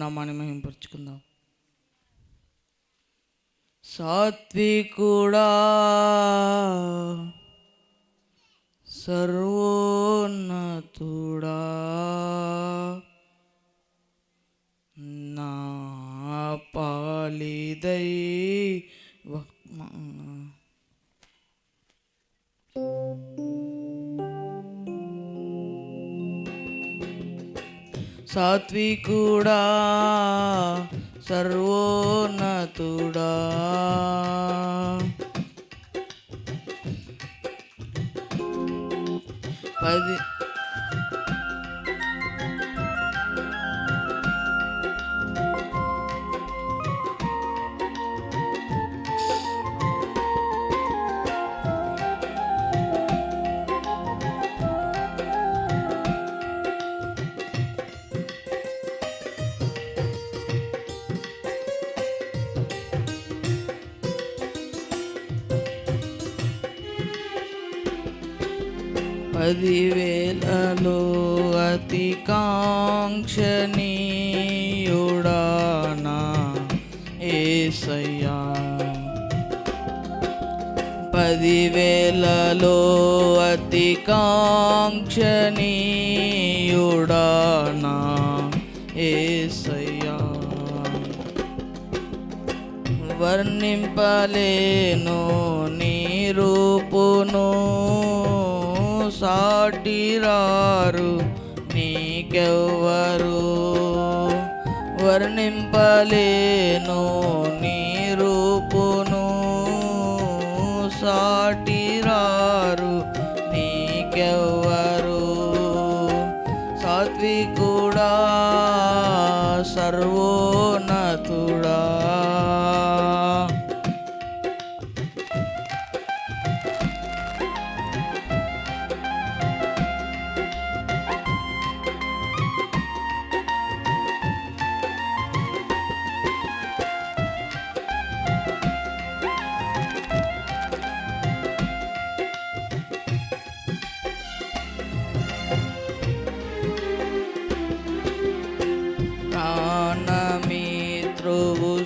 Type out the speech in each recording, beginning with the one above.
నామాన్ని మహింపరుచుకుందాం. సాత్వికుడా సర్వో సాత్వికుడా సర్వోన్నతుడా పది పదివేలలో అతి కాంక్షణీయుడానా ఏసయ్యా. పదివేలలో అతి కాంక్షణీయుడానా ఏసయ్యా. వర్ణింపలేను సాటిరారు నీకెవ్వరు? వర్ణింపలేను నీ రూపును. సాటిరారు నీకెవ్వరు? సాత్వికుడా సర్వో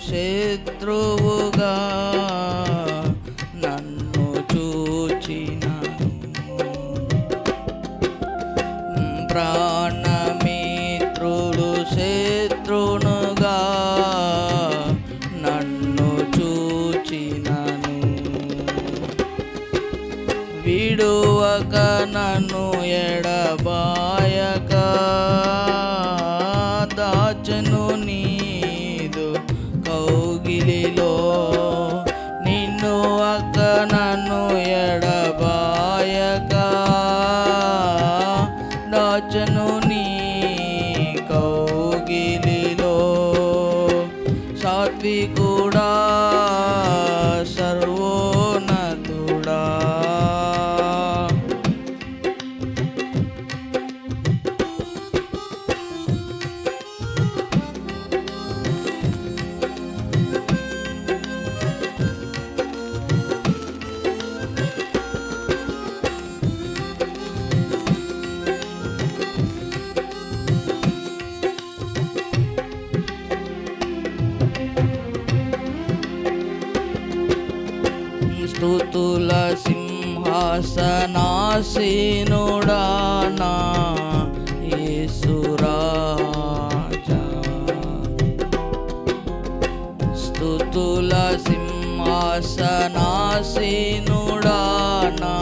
శత్రువుగా నన్ను చూచినను. ప్రాణమిత్రుడు శత్రునుగా నన్ను చూచినను. విడువక నన్ను ఎడబాయక దాచను जननी స్తుతుల సింహాసనాసీనుడా నా యేసురాజా స్తుతుల సింహాసనాసీనుడా నా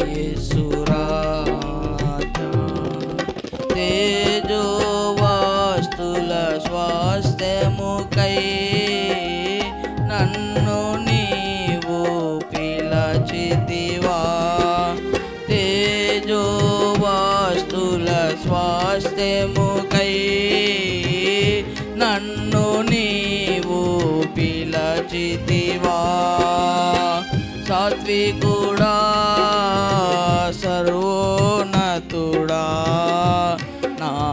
యేసురాజా తేజో స్వాస్థ్యముకై నన్ను జయముకై నన్ను నీవు పిలచితివా. సాత్వికుడా సర్వోన్నతుడా. నా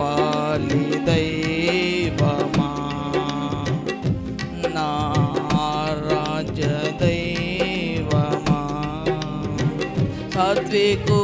పాలి దైవమా. నా రాజ దైవమా. సాత్వికు